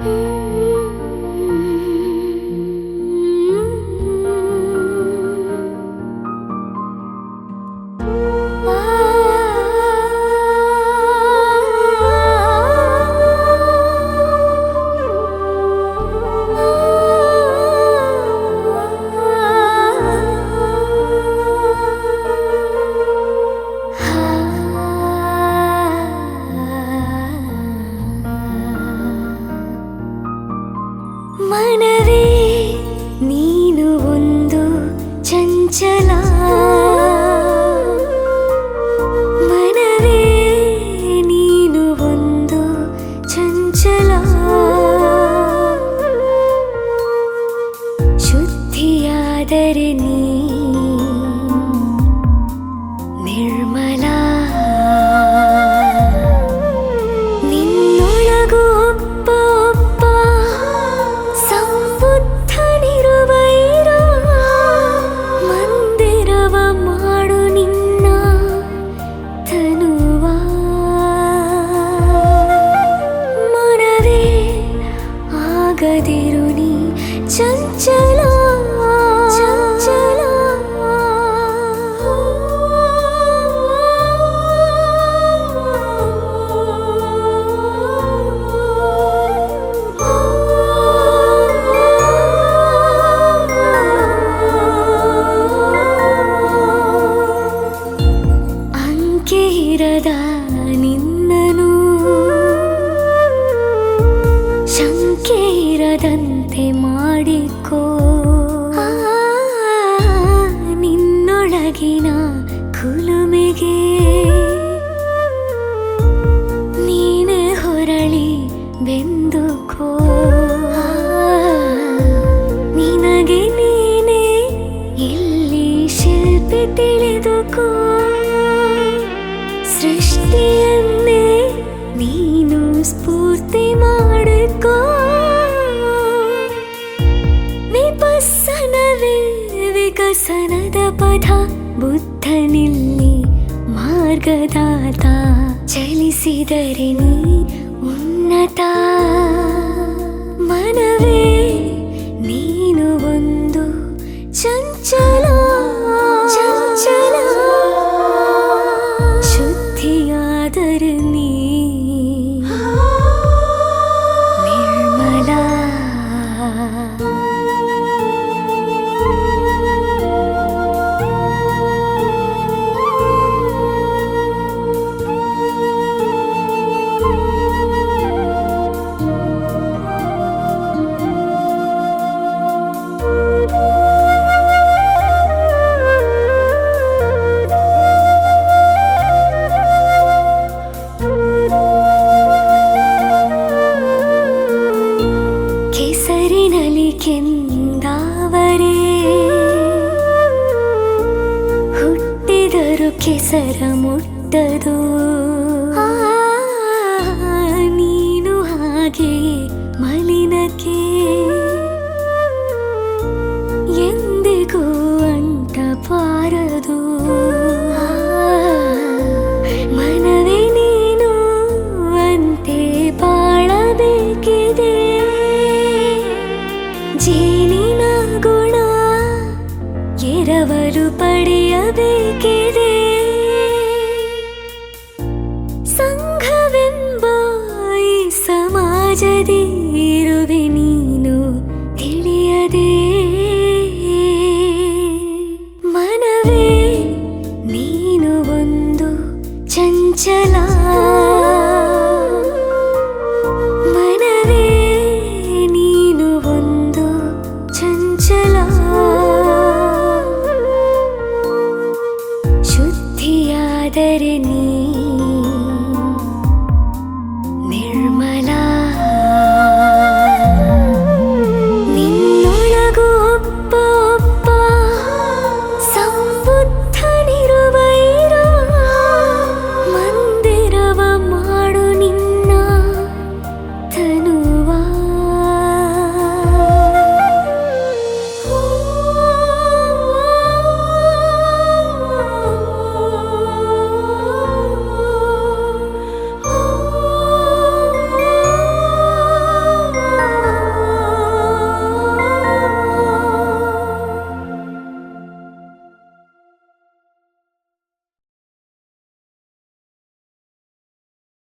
Oh. ಮನವೇ ನೀನು ಒಂದು ಚಂಚಲ. ಮನವೇ ನೀನು ಒಂದು ಚಂಚಲ. ಶುದ್ಧಿಯಾದರೆ ನೀ ಇರದಂತೆ ಮಾಡಿಕೋ. ನಿನ್ನೊಳಗಿನ ಕುಲುಮೆಗೆ. ನೀನೆ ಹೊರಳಿ ಬೆಂದುಕೋ. ನಿನಗೆ ನೀನೇ ಇಲ್ಲಿ ಶಿಲ್ಪಿ ತಿಳಿದುಕೋ. ಸೃಷ್ಟಿಯನ್ನೇ ನೀನು ಸ್ಫೂರ್ತಿ ಮಾಡಿಕೋ. ಬುದ್ಧನಿಲ್ಲಿ ಮಾರ್ಗದಾತ. ಚಲಿಸಿದರೆ ನೀ ಉನ್ನತ. ಮನವೇ ಬಿಟ್ಟದು. ನೀನು ಹಾಗೆ दरिणी